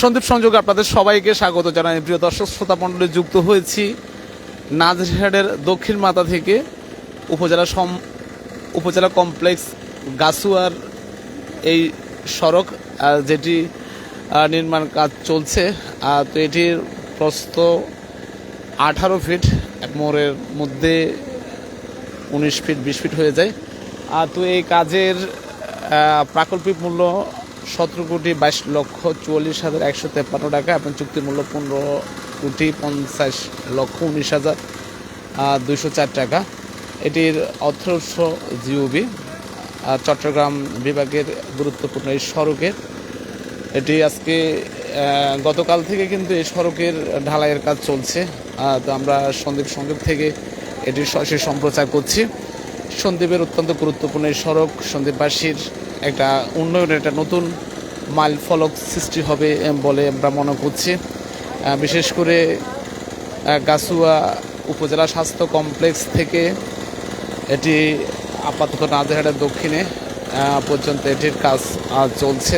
সন্দীপ সংযোগ আপনাদের সবাইকে স্বাগত জানাই। প্রিয় দর্শক, শ্রোতা মণ্ডলী, যুক্ত হয়েছি নাজরহাটের দক্ষিণ মাথা থেকে উপজেলা সম উপজেলা কমপ্লেক্স গাছুয়ার এই সড়ক যেটি নির্মাণ কাজ চলছে। তো এটির প্রস্থ আঠারো ফিট, মোড়ের মধ্যে উনিশ ফিট, বিশ ফিট হয়ে যায়। তো এই কাজের প্রাকল্পিক মূল্য সতেরো কোটি বাইশ লক্ষ চুয়াল্লিশ হাজার একশো তেপ্পান্ন টাকা এবং চুক্তির মূল্য পনেরো কোটি পঞ্চাশ লক্ষ উনিশ হাজার দুইশো চার টাকা। এটির অর্থস্ব জিওবি চট্টগ্রাম বিভাগের গুরুত্বপূর্ণ এই সড়কের। এটি আজকে গতকাল থেকে কিন্তু এই সড়কের ঢালাইয়ের কাজ চলছে। তো আমরা সন্দীপ সংযোগ থেকে এটির সরাসরি সম্প্রচার করছি। সন্দীপের অত্যন্ত গুরুত্বপূর্ণ এই সড়ক সন্দীপবাসীর একটা উন্নয়নের একটা নতুন মাইল ফলক সৃষ্টি হবে বলে আমরা মনে করছি। বিশেষ করে গাছুয়া উপজেলা স্বাস্থ্য কমপ্লেক্স থেকে এটি আপাতত নাজেহাটের দক্ষিণে পর্যন্ত এটির কাজ চলছে।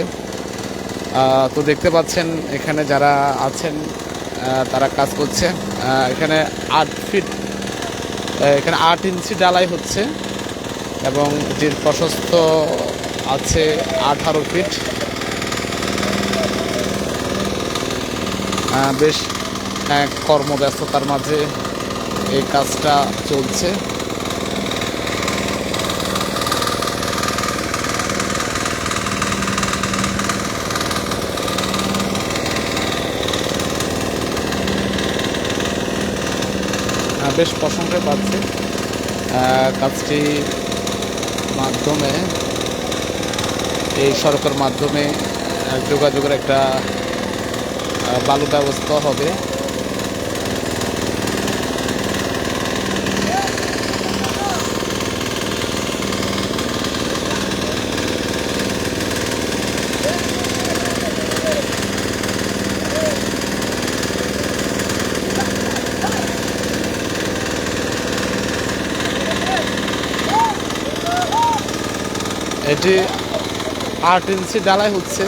তো দেখতে পাচ্ছেন, এখানে যারা আছেন তারা কাজ করছে। এখানে আট ফিট এখানে আট ইঞ্চি ডালাই হচ্ছে এবং যে প্রশস্ত আছে আঠারো ফিট। বেশ কর্মব্যস্ততার মাঝে এই কাজটা চলছে। বেশ প্রশংসা পাচ্ছে। কাজটি মাধ্যমে এই সড়কের মাধ্যমে যোগাযোগের একটা ভালো ব্যবস্থা হবে। এটি আট ইঞ্চি ডালাই হচ্ছে।